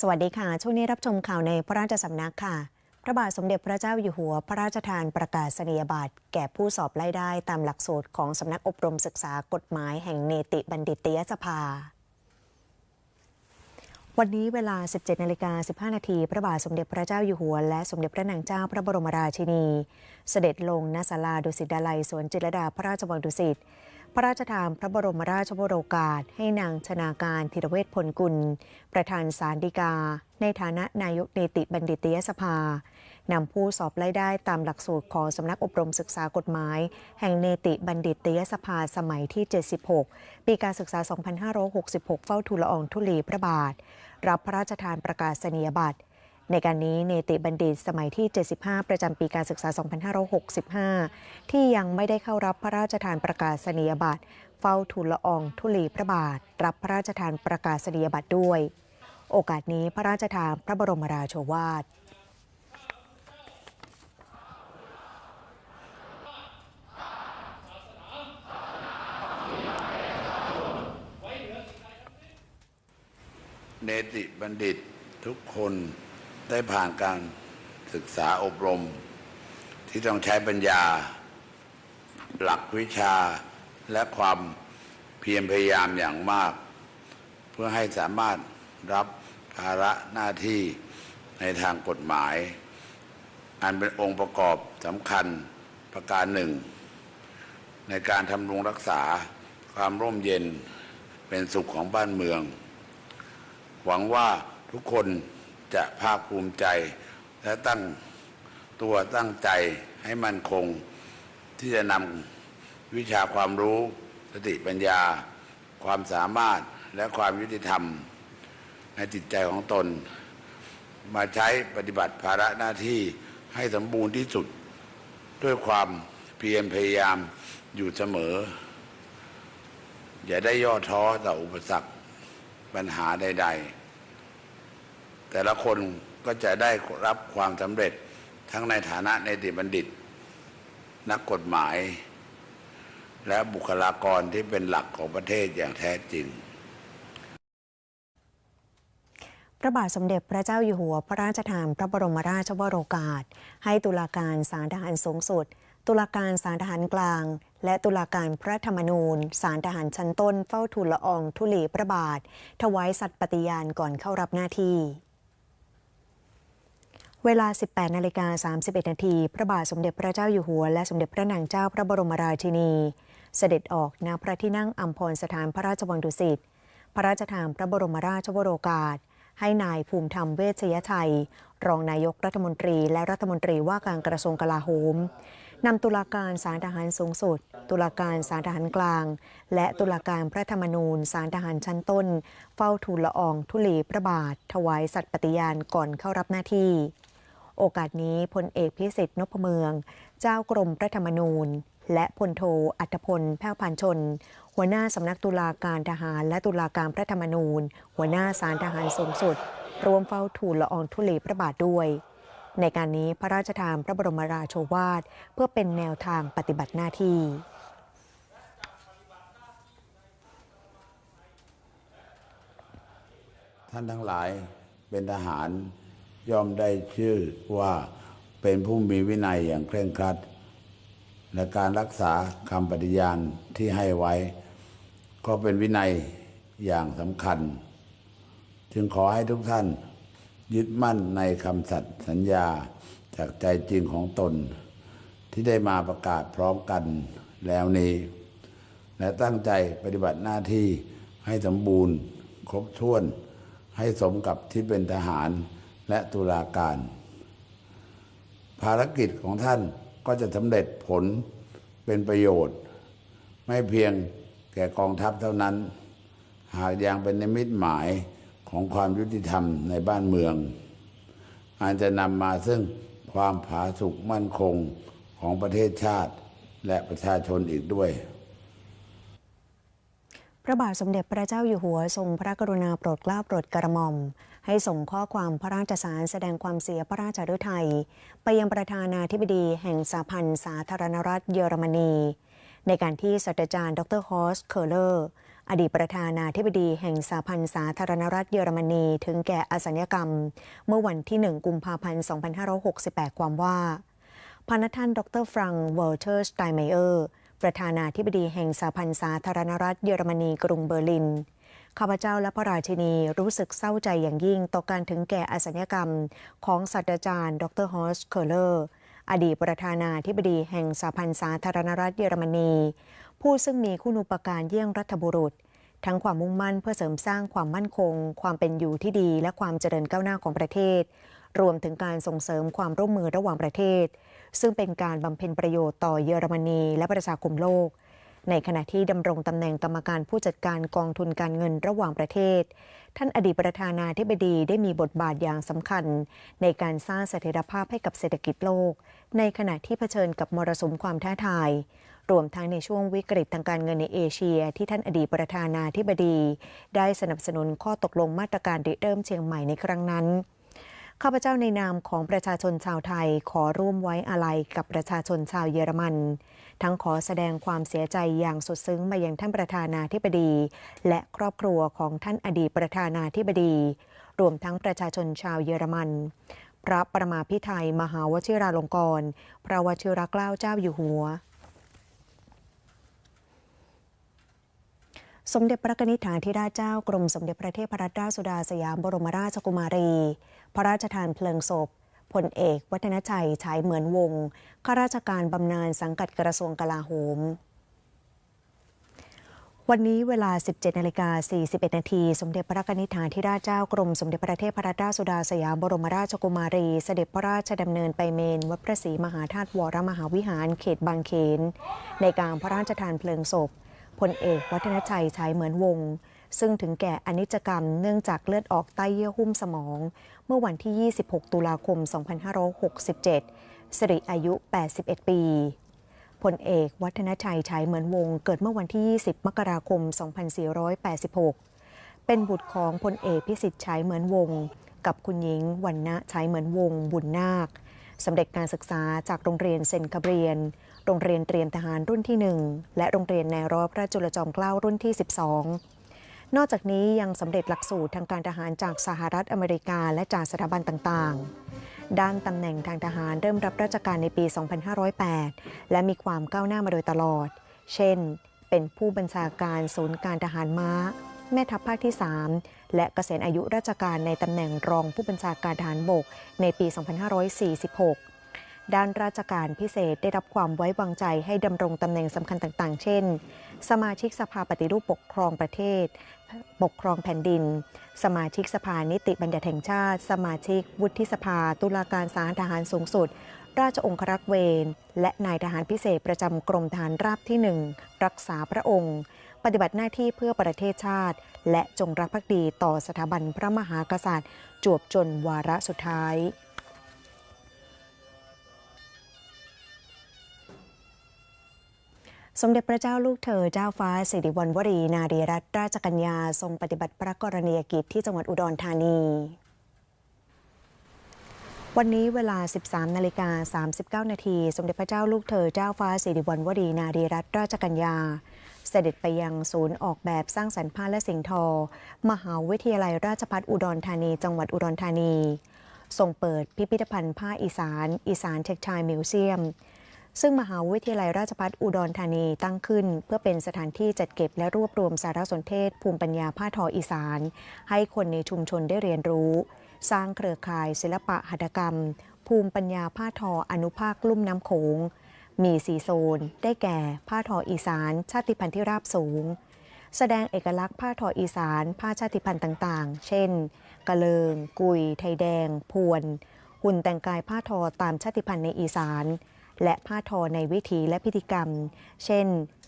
สวัสดีค่ะ ช่วงนี้รับชมข่าวในพระราชสำนักค่ะ พระบาทสมเด็จพระเจ้าอยู่หัว พระราชทานประกาศนียบัตรแก่ผู้สอบไล่ได้ตามหลักสูตรของสำนักอบรมศึกษากฎหมายแห่งเนติบัณฑิตยสภาวันนี้เวลา 17นาฬิกา15 นาที พระบาทสมเด็จพระเจ้าอยู่หัว และสมเด็จพระนางเจ้าพระบรมราชินี เสด็จลงณศาลาดุสิตดาลัยสวนจิรดาพระราชวังดุสิต พระราชทานพระบรมราชวโรกาสให้นางชนาการธีรเวชพลกุล ประธานสารดีกา ในฐานะนายกเนติบัณฑิตยสภา นำผู้สอบไล่ได้ตามหลักสูตรของสำนักอบรมศึกษากฎหมาย แห่งเนติบัณฑิตยสภาสมัยที่ 76 ปีการศึกษา 2566 เฝ้าทูลละอองธุลีพระบาท รับพระราชทานประกาศนียบัตร ในการนี้เนติบัณฑิตสมัยที่ 75 ประจำปีการศึกษา 2565 ที่ยังไม่ได้เข้ารับพระราชทานประกาศนียบัตร เฝ้าทูลละอองธุลีพระบาท รับพระราชทานประกาศนียบัตรด้วย โอกาสนี้พระราชทานพระบรมราโชวาทเนติบัณฑิตทุกคน ได้ผ่านการศึกษาอบรม ที่ต้องใช้ปัญญา หลักวิชาและความเพียรพยายามอย่างมาก เพื่อให้สามารถรับภาระหน้าที่ในทางกฎหมาย อันเป็นองค์ประกอบสำคัญประการหนึ่ง ในการทำรงรักษาความร่มเย็นเป็นสุขของบ้านเมือง หวังว่าทุกคน จะภาคภูมิใจ และตั้งตัวตั้งใจให้มั่นคง ที่จะนำวิชาความรู้สติปัญญา ความสามารถและความยุติธรรม ในจิตใจของตน มาใช้ปฏิบัติภาระหน้าที่ให้สมบูรณ์ที่สุด ด้วยความเพียรพยายามอยู่เสมอ อย่าได้ย่อท้อต่ออุปสรรคปัญหาใด ๆ แต่ละคนก็จะได้รับความสำเร็จทั้งในฐานะในติบัณฑิต นักกฎหมาย และบุคลากรที่เป็นหลักของประเทศอย่างแท้จริงพระบาทสมเด็จพระเจ้าอยู่หัว พระราชทานพระบรมราชวโรกาส ให้ตุลาการศาลทหารสูงสุด ตุลาการศาลทหารกลาง และตุลาการพระธรรมนูญศาลทหารชั้นต้นเฝ้าทูลละอองธุลีพระบาท ถวายสัตย์ปฏิญาณก่อนเข้ารับหน้าที่ เวลา 18 นาฬิกา 31 นาที พระบาทสมเด็จพระเจ้าอยู่หัว และสมเด็จพระนางเจ้าพระบรมราชินี เสด็จออกณพระที่นั่งอัมพรสถานพระราชวังดุสิต พระราชทานพระบรมราชวโรกาส ให้นายภูมิธรรมเวชยชัย รองนายกรัฐมนตรีและรัฐมนตรีว่าการกระทรวงกลาโหมนำตุลาการศาลทหารสูงสุด ตุลาการศาลทหารกลาง และตุลาการพระธรรมนูญศาลทหารชั้นต้น เฝ้าทูลละอองธุลีพระบาท ถวายสัตย์ปฏิญาณก่อนเข้ารับหน้าที่ โอกาสนี้พลเอกพิสิทธิ์นพเมือง เจ้ากรมพระธรรมนูญ และพลโทอัตพลแพ้วพันชน หัวหน้าสำนักตุลาการทหารและตุลาการพระธรรมนูญ หัวหน้าศาลทหารสูงสุดรวมเฝ้าทูลละอองธุลีพระบาทด้วย ในการนี้พระราชทานพระบรมราโชวาท เพื่อเป็นแนวทางปฏิบัติหน้าที่ท่านทั้งหลายเป็นทหาร ย่อมได้ชื่อว่าเป็นผู้มีวินัยอย่างเคร่งครัด และการรักษาคำปฏิญาณที่ให้ไว้ ก็เป็นวินัยอย่างสำคัญ จึงขอให้ทุกท่านยึดมั่นในคำสัตย์สัญญาจากใจจริงของตน ที่ได้มาประกาศพร้อมกันแล้วนี้ และตั้งใจปฏิบัติหน้าที่ให้สมบูรณ์ ครบถ้วนให้สมกับที่เป็นทหาร และตุลาการ ภารกิจของท่านก็จะสำเร็จผลเป็นประโยชน์ ไม่เพียงแก่กองทัพเท่านั้น หากยังเป็นนิมิตหมายของความยุติธรรมในบ้านเมืองอาจจะนำมาซึ่งความผาสุกมั่นคงของประเทศชาติและประชาชนอีกด้วย พระบาทสมเด็จพระเจ้าอยู่หัวทรงพระกรุณาโปรดเกล้าโปรดกระหม่อม ให้ส่งข้อความพระราชสารแสดงความเสียพระราชฤทัยไปยังประธานาธิบดีแห่งสหพันธ์สาธารณรัฐเยอรมนี ในการที่ศาสตราจารย์ดรฮอสเคอร์เลอร์ อดีตประธานาธิบดีแห่งสหพันธ์สาธารณรัฐเยอรมนีถึงแก่อสัญกรรม เมื่อวันที่ 1 กุมภาพันธ์ 2568 ความว่าพาณท่านดรฟรังก์วอลเทอร์สไตเมเออร์ประธานาธิบดีแห่งสหพันธ์สาธารณรัฐเยอรมนีกรุงเบอร์ลิน ข้าพเจ้าและพระราชินีรู้สึกเศร้าใจอย่างยิ่งต่อการถึงแก่อสัญกรรม ของศาสตราจารย์ ดรฮอสเคอร์เลอร์ อดีตประธานาธิบดีแห่งสหพันธ์สาธารณรัฐเยอรมนี ผู้ซึ่งมีคุณูปการเยี่ยงรัฐบุรุษ ทั้งความมุ่งมั่นเพื่อเสริมสร้างความมั่นคง ความเป็นอยู่ที่ดีและความเจริญก้าวหน้าของประเทศ รวมถึงการส่งเสริมความร่วมมือระหว่างประเทศ ซึ่งเป็นการบำเพ็ญประโยชน์ต่อเยอรมนีและประชาคมโลก ในขณะที่ดำรงตำแหน่งกรรมการผู้จัดการกองทุนการเงินระหว่างประเทศ ท่านอดีตประธานาธิบดีได้มีบทบาทอย่างสำคัญ ในการสร้างเสถียรภาพให้กับเศรษฐกิจโลก ในขณะที่เผชิญกับมรสุมความท้าทาย รวมทั้งในช่วงวิกฤตทางการเงินในเอเชีย ที่ท่านอดีตประธานาธิบดี ได้สนับสนุนข้อตกลงมาตรการริเริ่มเชียงใหม่ในครั้งนั้นข้าพเจ้าในนามของประชาชนชาวไทยขอร่วมไว้อาลัยกับประชาชนชาวเยอรมัน ทั้งขอแสดงความเสียใจอย่างสุดซึ้งมายังท่านประธานาธิบดี และครอบครัวของท่านอดีตประธานาธิบดี รวมทั้งประชาชนชาวเยอรมัน พระประมาพิไทยมหาวชิราลงกรณ์พระวชิรเกล้าเจ้าอยู่หัวสมเด็จพระนิธิฐาธิราชเจ้ากรมสมเด็จพระเทพรัตนราชสุดาสยามบรมราชกุมารี พระราชทานเพลิงศพ พลเอก วัฒนชัยฉายเหมือนวงศ์ข้าราชการบำนาญสังกัดกระทรวงกลาโหม วันนี้เวลา 17นาฬิกา41นาทีสมเด็จพระนิธิฐาธิราชเจ้ากรม สมเด็จพระเทพรัตนราชสุดาสยามบรมราชกุมารี เสด็จพระราชดำเนินไปเมน วัดพระศรีมหาธาตุวรมหาวิหารเขตบางเขน ในการพระราชทานเพลิงศพพลเอก วัฒนชัยฉายเหมือนวงศ์ ซึ่งถึงแก่อนิจกรรมเนื่องจากเลือดออกใต้เยื่อหุ้มสมอง เมื่อวันที่ 26 ตุลาคม 2567 สิริอายุ 81 ปีพลเอกวัฒนชัยฉายเหมือนวง เกิดเมื่อวันที่ 20 มกราคม 2486 เป็นบุตรของพลเอกพิสิทธิ์ฉายเหมือนวง กับคุณหญิงวันณะฉายเหมือนวง บุญนาคสำเร็จการศึกษาจากโรงเรียนเซนคาเบียน โรงเรียนเตรียมทหารรุ่นที่ 1 และโรงเรียนในร้อยพระจุลจอมเกล้ารุ่นที่ 12 นอกจากนี้ยังสำเร็จหลักสูตรทางการทหารจากสหรัฐอเมริกาและจากสถาบันต่างๆ ด้านตำแหน่งทางทหารเริ่มรับราชการในปี 2508 และมีความก้าวหน้ามาโดยตลอด เช่น เป็นผู้บัญชาการศูนย์การทหารม้า แม่ทัพภาคที่ 3 และเกษียณอายุราชการในตำแหน่งรองผู้บัญชาการทหารบกในปี 2546ด้านราชการพิเศษได้รับความไว้วางใจให้ดำรงตำแหน่งสำคัญต่างๆ เช่น สมาชิกสภาปฏิรูปปกครองประเทศ ปกครองแผ่นดิน สมาชิกสภานิติบัญญัติแห่งชาติ สมาชิก วุฒิสภา ตุลาการศาลทหารสูงสุด ราชองครักษ์เวร และนายทหารพิเศษประจำกรมทหารราบที่หนึ่งรักษาพระองค์ ปฏิบัติหน้าที่เพื่อประเทศชาติ และจงรักภักดีต่อสถาบันพระมหากษัตริย์ จวบจนวาระสุดท้าย สมเด็จพระเจ้าลูกเธอเจ้าฟ้าสิริวัณวรี นารีรัตนราชกัญญา ทรงปฏิบัติพระกรณียกิจที่จังหวัดอุดรธานี วันนี้เวลา 13 นาฬิกา 39 นาที สมเด็จพระเจ้าลูกเธอเจ้าฟ้าสิริวัณวรีนารีรัตนราชกัญญา เสด็จไปยังศูนย์ออกแบบสร้างสรรค์ผ้าและสิ่งทอ มหาวิทยาลัยราชภัฏอุดรธานี จังหวัดอุดรธานี ทรงเปิดพิพิธภัณฑ์ผ้าอีสาน อีสานเทคไทมิวเซียม ซึ่งมหาวิทยาลัยราชภัฏอุดรธานีตั้งขึ้น เพื่อเป็นสถานที่จัดเก็บและรวบรวมสารสนเทศ ภูมิปัญญาผ้าทออีสาน ให้คนในชุมชนได้เรียนรู้ สร้างเครือข่ายศิลปะหัตถกรรม ภูมิปัญญาผ้าทออนุภาคลุ่มน้ำโขงมีสีโซน ได้แก่ ผ้าทออีสาน ชาติพันธุ์ที่ราบสูง แสดงเอกลักษณ์ผ้าทออีสาน ผ้าชาติพันธุ์ต่างๆ เช่น กะเลิง กุย ไทยแดง พวน หุ่นแต่งกายผ้าทอตามชาติพันธุ์ในอีสาน และผ้าทอในวิถีและพิธีกรรม เช่น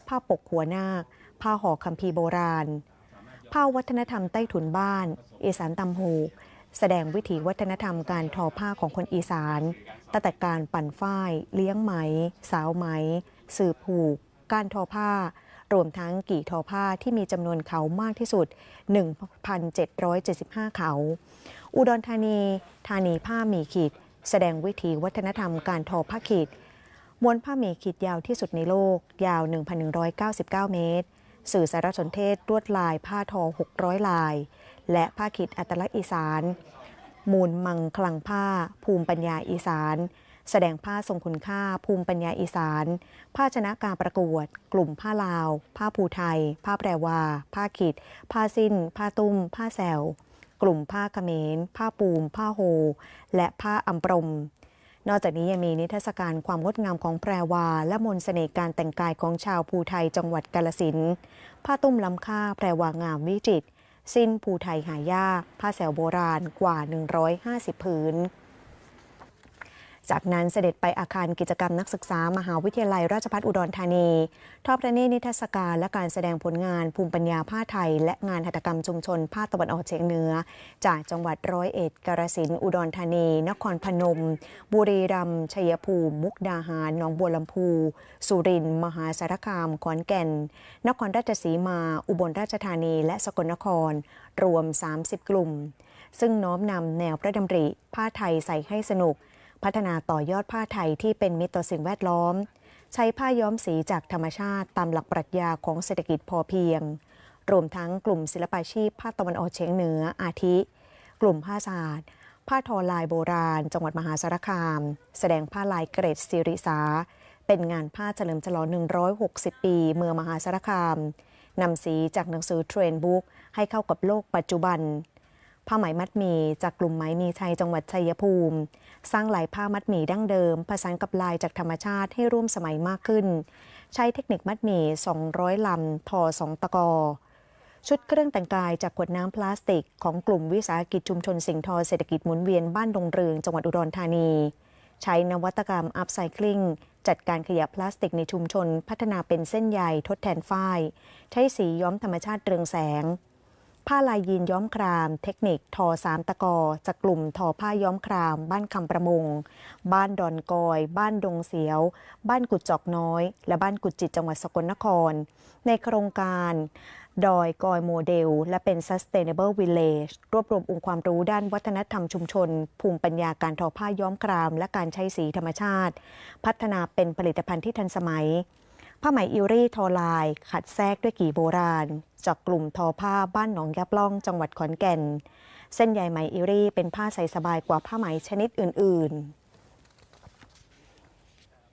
ผ้าปกหัวนาค ผ้าห่อคัมภีร์โบราณ ผ้าวัฒนธรรมใต้ถุนบ้าน อีสานตำหูแสดงวิถีวัฒนธรรมการทอผ้าของคนอีสานตั้งแต่การปั่นฝ้าย เลี้ยงไหม สาวไหม สืบผูก การทอผ้า รวมทั้งกี่ทอผ้าที่มีจำนวนเขามากที่สุด 1,775 เขา อุดรธานี ธานีผ้ามีขีด แสดงวิถีวัฒนธรรมการทอผ้าขีด ม้วนผ้าหมีขีดยาวที่สุดในโลก ยาว 1,199 เมตร สื่อสารสนเทศลวดลายผ้าทอ 600 ลาย และผ้าขิดอัตลักษณ์อีสาน มูลมังคลังผ้า ภูมิปัญญาอีสาน แสดงผ้าทรงคุณค่า ภูมิปัญญาอีสาน ผ้าชนะการประกวด กลุ่มผ้าลาว ผ้าภูไทย ผ้าแปรวา ผ้าขิดผ้าสิ้น ผ้าตุ้ม ผ้าแซวกลุ่มผ้าเขมร ผ้าปูม ผ้าโฮ และผ้าอัมปรม นอกจากนี้ยังมีนิทรรศการความงดงามของแปรวา และมนต์เสน่ห์การแต่งกายของชาวภูไทยจังหวัดกาลสินผ้าตุ้มล้ำค่าแปรวางามวิจิตรสิ้นภูไทยหายากผ้าแสวโบราณกว่า 150 ผืน จากนั้นเสด็จไปอาคารกิจกรรมนักศึกษามหาวิทยาลัยราชภัฏอุดรธานี ทอดพระเนตรนิทรรศการและการแสดงผลงานภูมิปัญญาผ้าไทย และงานหัตถกรรมชุมชนภาคตะวันออกเฉียงเหนือ จากจังหวัดร้อยเอ็ดกาฬสินธุ์อุดรธานี นครพนม บุรีรัมย์ชัยภูมิ มุกดาหารหนองบัวลำพู สุรินทร์มหาสารคาม ขอนแก่น นครราชสีมา อุบลราชธานี และสกลนคร รวม 30 กลุ่ม ซึ่งน้อมนำแนวพระดำริผ้าไทยใส่ให้สนุก พัฒนาต่อยอดผ้าไทยที่เป็นมิตรต่อสิ่งแวดล้อม ใช้ผ้าย้อมสีจากธรรมชาติตามหลักปรัชญาของเศรษฐกิจพอเพียง รวมทั้งกลุ่มศิลปาชีพภาคตะวันออกเฉียงเหนืออาทิ กลุ่มผ้าศาสตร์ ผ้าทอลายโบราณ จังหวัดมหาสารคาม แสดงผ้าลายเกรดสิริสาเป็นงานผ้าเฉลิมฉลอง 160 ปี เมืองมหาสารคามนำสีจากหนังสือเทรนบุ๊กให้เข้ากับโลกปัจจุบัน ผ้าไหมมัดหมี่จากกลุ่มไหมมีชัยจังหวัดชัยภูมิ สร้างลายผ้ามัดหมี่ดั้งเดิม ผสานกับลายจากธรรมชาติให้ร่วมสมัยมากขึ้น ใช้เทคนิคมัดหมี่ 200 ลำทอ2ตะกอ ชุดเครื่องแต่งกายจากขวดน้ำพลาสติก ของกลุ่มวิสาหกิจชุมชนสิงห์ทอเศรษฐกิจหมุนเวียนบ้านดงเรืองจังหวัดอุดรธานี ใช้นวัตกรรมอัพไซคลิงจัดการขยะพลาสติกในชุมชน พัฒนาเป็นเส้นใยทดแทนฝ้าย ใช้สีย้อมธรรมชาติเรืองแสง ผ้าลายยีนย้อมคราม เทคนิคทอสามตะกอจากกลุ่มทอผ้าย้อมคราม บ้านคำประมง บ้านดอนกอย บ้านดงเสียว บ้านกุดจอกน้อย และบ้านกุดจิตจังหวัดสกลนคร ในโครงการ ดอยกอยโมเดล และเป็น Sustainable Village รวบรวมองค์ความรู้ด้านวัฒนธรรมชุมชน ภูมิปัญญาการทอผ้าย้อมคราม และการใช้สีธรรมชาติ พัฒนาเป็นผลิตภัณฑ์ที่ทันสมัย ผ้าไหมอิรี่ทอลาย ขัดแทรกด้วยกี่โบราณ จากกลุ่มทอผ้าบ้านหนองยับล่องจังหวัดขอนแก่น เส้นใยไหมอิรี่เป็นผ้าใส่สบายกว่าผ้าไหมชนิดอื่น ๆ